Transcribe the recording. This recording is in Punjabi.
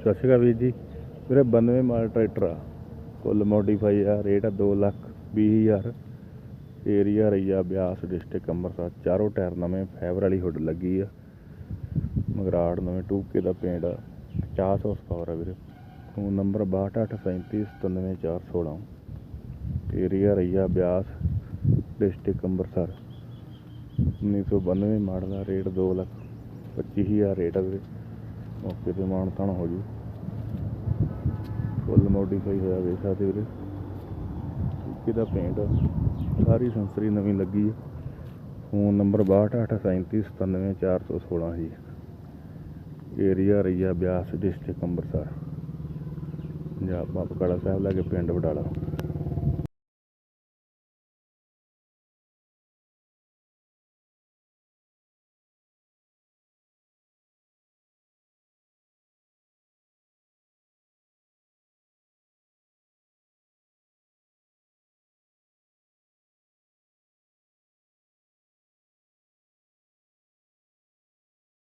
ਸਤਿ ਸ਼੍ਰੀ ਅਕਾਲ ਵੀਰ ਜੀ। ਵੀਰੇ 92 ਮਾਲ ਟਰੈਕਟਰ ਆ। ਕੁੱਲ ਮੋਡੀਫਾਈ ਆ ਰੇਟ ਆ 2 ਲੱਖ 20 ਹਜ਼ਾਰ। Area Raiya Beas district Amritsar. ਚਾਰੋਂ ਟਾਇਰ ਨਵੇਂ ਫਾਈਬਰ ਵਾਲੀ ਹੁੱਡ ਲੱਗੀ ਆ। ਮਗਰਾੜ ਨਵੇਂ ਟੂਕੇ ਦਾ ਪੇਂਟ ਆ। 50 ਹੌਸ ਪਾਵਰ ਆ ਵੀਰੇ। Phone number 6287397416 area Raiya Beas district Amritsar. 1992 model ਦਾ ਰੇਟ 2 ਲੱਖ 25 ਹਜ਼ਾਰ ਰੇਟ ਆ ਵੀਰੇ। ਮੌਕੇ ਤੇ ਮਾਣ ਤਾਣ ਹੋ ਜੂ। ਫੁੱਲ ਮੋਡੀਫਾਈ ਹੋਇਆ ਵੇਖ ਸਕਦੇ ਵੀਰੇ। ਟੂਕੇ ਪੇਂਟ ਸਾਰੀ ਸੰਸਰੀ ਨਵੀਂ ਲੱਗੀ ਹੈ ਫੋਨ ਨੰਬਰ 6287397416 ਜੀ ਏਰੀਆ ਰਈਆ ਬਿਆਸ ਡਿਸਟ੍ਰਿਕਟ ਅੰਮ੍ਰਿਤਸਰ। ਪੰਜਾਬ ਬਾਬਾ ਕਾਲਾ ਸਾਹਿਬ ਲਾਗੇ ਪਿੰਡ ਵਡਾਲਾ।